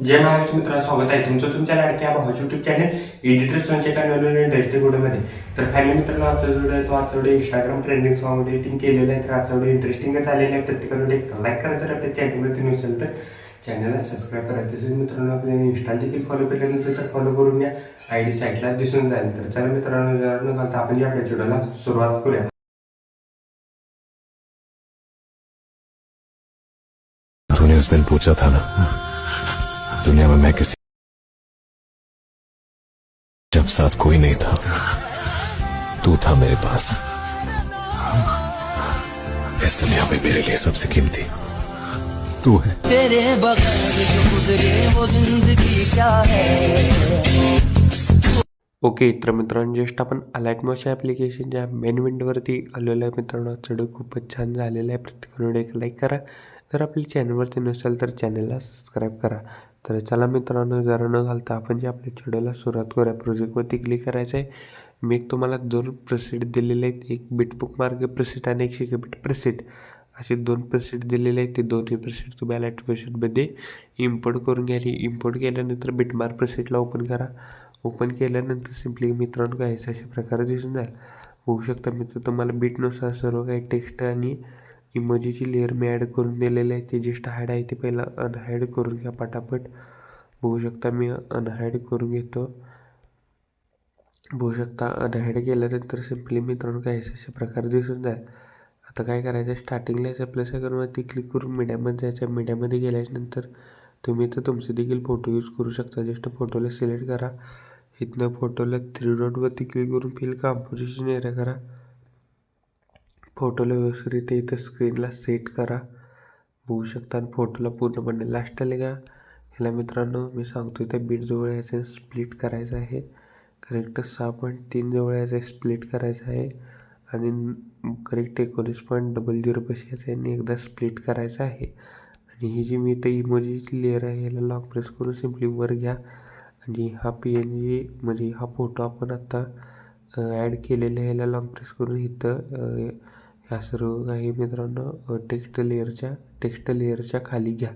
जय महाराष्ट्र मित्रांनो स्वागत आहे तुमचं तुमच्या लाडक्या भाऊ YouTube channel editor Sanjay industry तर फॅमिली मित्रांनो आजचा व्हिडिओ आहे तो आजचा video Instagram trending song editing केलेला आहे तर आजचा व्हिडिओ इंटरेस्टिंग आलेला आहे. प्रत्येकाला एक लाईक करा जर आपल्या चॅनलवरती नसेल तर. चॅनलला सबस्क्राईब करा. तसेच मित्रांनो आपल्याला इंस्टा देखील फॉलो केले नसेल तर फॉलो करून घ्या. आय डी साईटला दिसून जाईल. तर चला मित्रांनो जर न घालता आपण या आपल्या व्हिडिओला सुरुवात करूया. तूने उस दिन पूछा था ना? दुनिया में मैं किसी जब साथ कोई नहीं था तू था मेरे पास। इस दुनिया में मेरे लिए सबसे कीमती। तू है। तेरे बगैर जो गुजरे वो जिंदगी क्या है? ओके तर मित्रांनो जस्ट आपण अलाइट मोशा ॲप्लिकेशनच्या मेन विंडोवरती आलेलो आहे मित्रांनो. चढ खूपच छान झालेलं आहे. प्रत्येकाने एक लाईक करा. जर आपल्या चॅनलवरती नसेल तर चॅनलला सबस्क्राईब करा. तर चला मित्रांनो जरा न घालता आपण जे आपल्या चॅनलला सुरुवात करूया. प्रोजेक्टवरती क्लिक करायचं आहे. मी एक तुम्हाला दोन प्रसिट दिलेले आहेत. एक बिटबुक मार्ग प्रसिट आणि एक शिकेबिट प्रसिट असे दोन प्रसिट दिलेले आहेत. ते दोन्ही प्रसिट तुम्ही अलाइट प्रसिटमध्ये इम्पोर्ट करून घ्या. आणि इम्पोर्ट केल्यानंतर बिटमार्क प्रसिटला ओपन करा. ओपन केल्यानंतर सिम्पली मित्रांनो काय अशा प्रकारे दिसून जाईल. होऊ शकता मित्र तुम्हाला बीटनुसार सर्व काही टेक्स्ट आणि इमोजीची लेअर मी ॲड करून दिलेली आहे. ते जस्ट हाईड आहे. ते पहिला अनहाईड करून घ्या पटापट. बघू शकता मी अनहाईड करून घेतो. बघू शकता अनहाईड केल्यानंतर सिम्पली मित्रांनो काय अशा प्रकारे दिसून जाईल आता काय करायचं? स्टार्टिंगला याचं प्लस आयकॉनवरती क्लिक करून मीडियामध्ये जायचं. मीडियामध्ये गेल्याच्यानंतर तुम्ही तर तुमचे देखील फोटो यूज करू शकता. जस्ट फोटोला सिलेक्ट करा. इथनं फोटोला थ्री डॉटवरती क्लिक करून फिल कॉम्पोजिशन एरिया करा. फोटोला व्यवस्थित इथं स्क्रीनला सेट करा. बघू शकता आणि फोटोला पूर्णपणे लास्ट आले का ह्याला मित्रांनो मी सांगतो इथं बीट जवळ यायचं स्प्लिट करायचं आहे. करेक्ट सहा पॉईंट तीन जवळ याचं स्प्लिट करायचं आहे. आणि करेक्ट एकोणीस पॉईंट डबल झिरो पैसे याचं आणि एकदा स्प्लिट करायचं आहे. आणि ही जी मी इथं इमोजीची लेअर आहे याला लॉक प्रेस करून सिम्पली वर घ्या. आणि हा पी एन जी म्हणजे हा फोटो आपण आत्ता ॲड केलेला आहे याला लॉंग प्रेस करून इथं ह्या सर्व काही मित्रांनो टेक्स्ट लेअरच्या टेक्स्ट लेअरच्या खाली घ्या.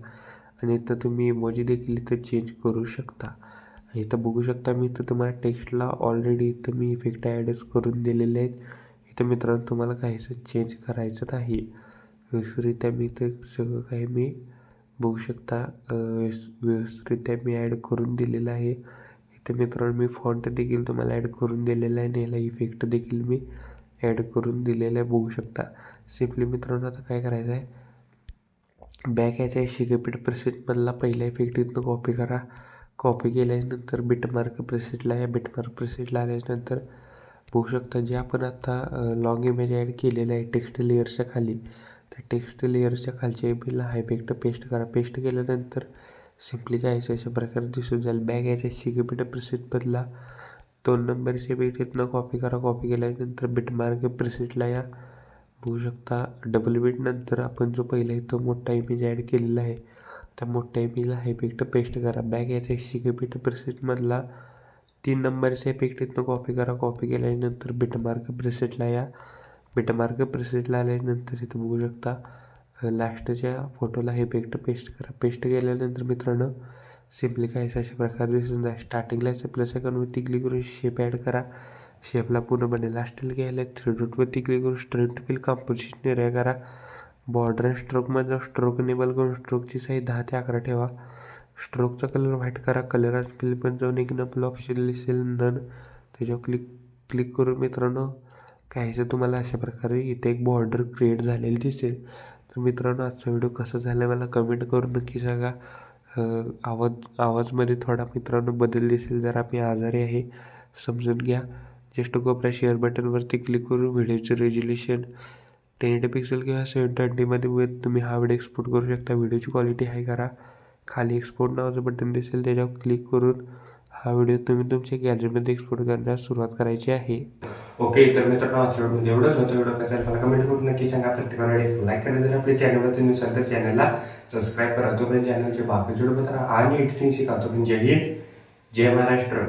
आणि इथं तुम्ही इमोजी देखील इथं चेंज करू शकता. आणि इथं बघू शकता मी इथं तुम्हाला टेक्स्टला ऑलरेडी इथं मी इफेक्ट ॲडच करून दिलेले आहेत. इथं मित्रांनो तुम्हाला काहीसं चेंज करायचं आहे. व्यवस्थितरित्या मी इथं सगळं काही मी बघू शकता. व्यवस्थितरित्या मी ॲड करून दिलेलं आहे. इथं मित्रांनो मी फॉन्ट देखील तुम्हाला ॲड करून दिलेला आहे आणि याला इफेक्ट देखील मी ॲड करून दिलेलं आहे बघू शकता. सिम्पली मित्रांनो आता काय करायचं आहे? बॅक याच्या शिकेपीठ प्रेसेटमधला पहिला इफेक्ट इथनं कॉपी करा. कॉपी केल्यानंतर बिटमार्क प्रेसेटला या. बिटमार्क प्रेसेटला आल्यानंतर बघू शकता जे आपण आता लॉंग इमेज ॲड केलेलं आहे टेक्स्ट लेअरच्या खाली त्या टेक्स्ट लेअरच्या खालच्या इमेजला हा इफेक्ट पेस्ट करा. पेस्ट केल्यानंतर सिम्पली काय अशा प्रकारे दिसून जाईल. बॅग याच्या शिकेपीठ प्रेसेटमधला दोन नंबरची इफेक्ट इथनं कॉपी करा कॉपी केल्यानंतर बिटमार्क प्रिसेटला या. बघू शकता डबल बीट नंतर आपण जो पहिला इथं मोठा इमेज ॲड केलेला आहे त्या मोठ्या इमेजला हा इफेक्ट पेस्ट करा. बॅग याच्या बीट प्रिसेटमधला तीन नंबरचा इफेक्ट इथनं कॉपी करा कॉपी केल्यानंतर बिटमार्क प्रिसेटला या. बिटमार्क प्रिसेटला आल्यानंतर इथं बघू शकता लास्टच्या फोटोला हे इफेक्ट पेस्ट करा. पेस्ट केल्यानंतर मित्रांनो सिम्पली काय अशा प्रकारे दिसून जाईल स्टार्टिंगला प्लस सेकंडवरती क्लिक करून शेप ॲड करा. शेपला पूर्ण म्हणजे बनेल लास्टला घ्यायला थ्री डॉटवरती क्लिक करून स्ट्रेट फिल कॉम्पोजिशन एरिया करा. बॉर्डर आणि स्ट्रोकमध्ये स्ट्रोक इनेबल करून स्ट्रोकची साईज दहा ते अकरा ठेवा. स्ट्रोकचा कलर व्हाईट करा. कलर आणि फिल पण जाऊन एक नंबर ऑप्शन दिसेल. नन त्याच्यावर क्लिक क्लिक करून मित्रांनो काहीचं तुम्हाला अशा प्रकारे इथे एक बॉर्डर क्रिएट झालेली दिसेल. तर मित्रांनो आजचा व्हिडिओ कसा झाला मला कमेंट करून नक्की सांगा. आवाज आवाजमध्ये थोडा मित्रांनो बदल दिसेल जरा मी आजारी आहे समजून घ्या. जस्ट कोपऱ्या शेअर बटनवरती क्लिक करून व्हिडिओचे रेज्युलेशन टेन एटी पिक्सल किंवा सेवन ट्वेंटीमध्ये तुम्ही हा व्हिडिओ एक्सपोर्ट करू शकता. व्हिडिओची क्वालिटी हाय करा. खाली एक्सपोर्ट नावाचं बटन दिसेल त्याच्यावर क्लिक करून हा व्हिडिओ तुम्ही तुमच्या गॅलरीमध्ये एक्सपोर्ट करण्यास सुरुवात करायची आहे. ओके तर मित्रांनो आजच्या व्हिडिओ एवढंच होतं. एवढं कसं मला कमेंट करून नक्की सांगा. प्रत्येकाने लाईक करा. जर आपल्या चॅनलवरती नुसार तर चॅनलला सबस्क्राईब करा. तोपर्यंत चॅनलचे बाकी व्हिडिओ बघा आणि एडिटिंग शिका. तोपर्यंत जय हिंद जय महाराष्ट्र.